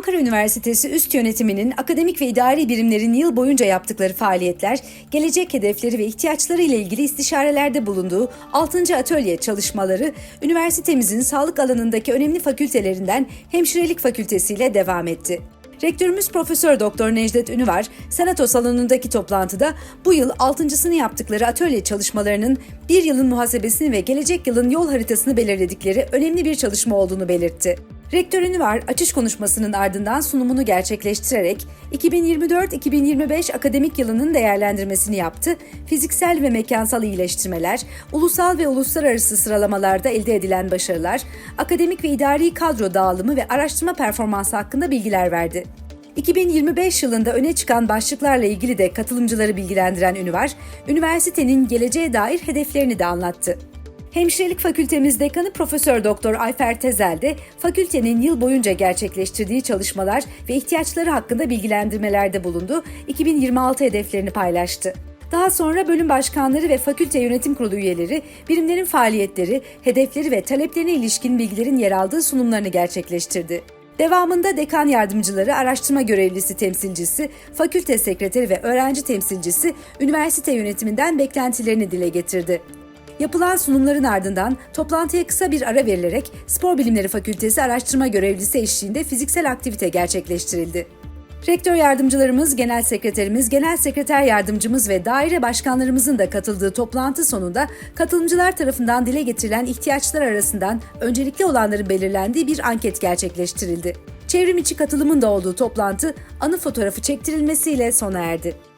Ankara Üniversitesi Üst Yönetiminin akademik ve idari birimlerin yıl boyunca yaptıkları faaliyetler, gelecek hedefleri ve ihtiyaçları ile ilgili istişarelerde bulunduğu 6. atölye çalışmaları, üniversitemizin sağlık alanındaki önemli fakültelerinden Hemşirelik Fakültesi ile devam etti. Rektörümüz Profesör Doktor Necdet Ünüvar, Senato salonundaki toplantıda bu yıl altıncısını yaptıkları atölye çalışmalarının bir yılın muhasebesini ve gelecek yılın yol haritasını belirledikleri önemli bir çalışma olduğunu belirtti. Rektör Ünüvar açış konuşmasının ardından sunumunu gerçekleştirerek 2024-2025 akademik yılının değerlendirmesini yaptı. Fiziksel ve mekansal iyileştirmeler, ulusal ve uluslararası sıralamalarda elde edilen başarılar, akademik ve idari kadro dağılımı ve araştırma performansı hakkında bilgiler verdi. 2025 yılında öne çıkan başlıklarla ilgili de katılımcıları bilgilendiren Ünüvar, üniversitenin geleceğe dair hedeflerini de anlattı. Hemşirelik Fakültemiz Dekanı Profesör Doktor Ayfer Tezel de fakültenin yıl boyunca gerçekleştirdiği çalışmalar ve ihtiyaçları hakkında bilgilendirmelerde bulundu, 2026 hedeflerini paylaştı. Daha sonra bölüm başkanları ve fakülte yönetim kurulu üyeleri birimlerin faaliyetleri, hedefleri ve taleplerine ilişkin bilgilerin yer aldığı sunumlarını gerçekleştirdi. Devamında dekan yardımcıları, araştırma görevlisi temsilcisi, fakülte sekreteri ve öğrenci temsilcisi üniversite yönetiminden beklentilerini dile getirdi. Yapılan sunumların ardından toplantıya kısa bir ara verilerek Spor Bilimleri Fakültesi araştırma görevlisi eşliğinde fiziksel aktivite gerçekleştirildi. Rektör yardımcılarımız, genel sekreterimiz, genel sekreter yardımcımız ve daire başkanlarımızın da katıldığı toplantı sonunda katılımcılar tarafından dile getirilen ihtiyaçlar arasından öncelikli olanların belirlendiği bir anket gerçekleştirildi. Çevrim içi katılımın da olduğu toplantı anı fotoğrafı çektirilmesiyle sona erdi.